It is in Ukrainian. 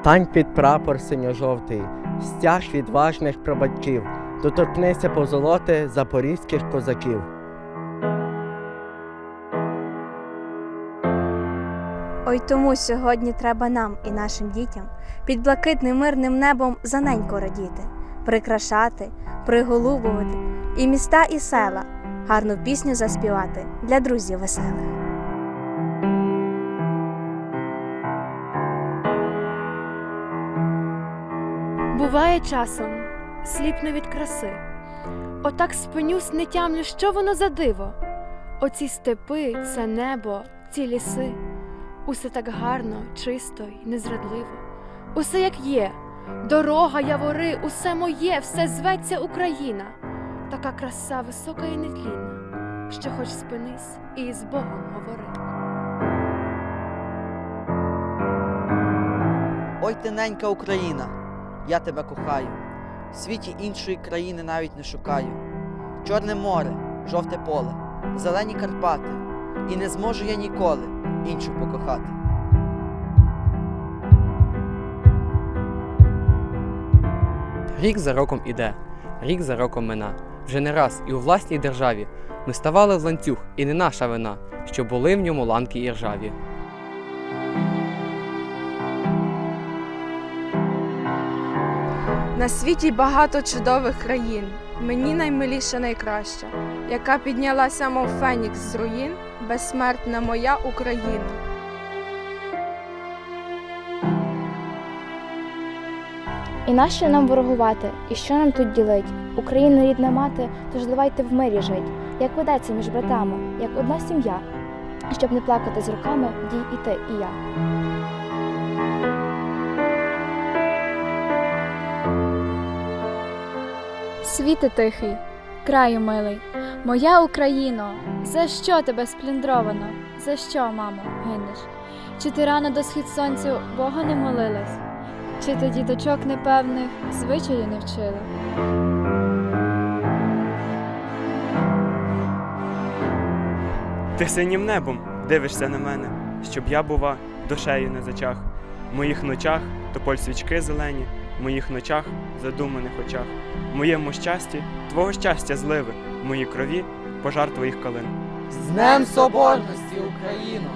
Стань під прапор синьо-жовтий, стяг відважних пробатьків, доторкнися позолоти запорізьких козаків. Ой тому сьогодні треба нам і нашим дітям під блакитним мирним небом заненько радіти, прикрашати, приголубувати і міста, і села, гарну пісню заспівати для друзів веселих. Буває часом, сліпну від краси. Отак спинюсь, не тямлю, що воно за диво. Оці степи, це небо, ці ліси. Усе так гарно, чисто й незрадливо. Усе як є, дорога, явори, усе моє, все зветься Україна. Така краса висока і нетлінна, що хоч спинись і з Богом говори. Ой, ти ненька Україна, я тебе кохаю. В світі іншої країни навіть не шукаю. Чорне море, жовте поле, зелені Карпати, і не зможу я ніколи іншу покохати. Рік за роком іде, рік за роком мина. Вже не раз і у власній державі ми ставали в ланцюг, і не наша вина, що були в ньому ланки і ржаві. На світі багато чудових країн. Мені наймиліша найкраща, яка піднялася, мов фенікс з руїн, безсмертна моя Україна. І нащо нам ворогувати, і що нам тут ділить? Україна рідна мати, тож давайте в мирі жить, як ведеться між братами, як одна сім'я, щоб не плакати з руками дій і ти, і я. Світе тихий, краю милий, моя Україно, за що тебе спліндровано? За що, мамо, гинеш? Чи ти рано до схід сонцю Бога не молилась? Чи ти діточок непевних звичаю не вчила? Ти синім небом дивишся на мене, щоб я, бува, душею не зачах. В моїх ночах тополь свічки зелені, моїх ночах задуманих очах. В моєму щасті твого щастя зливи, в моїй крові пожар твоїх калин. З Днем Соборності, Україно!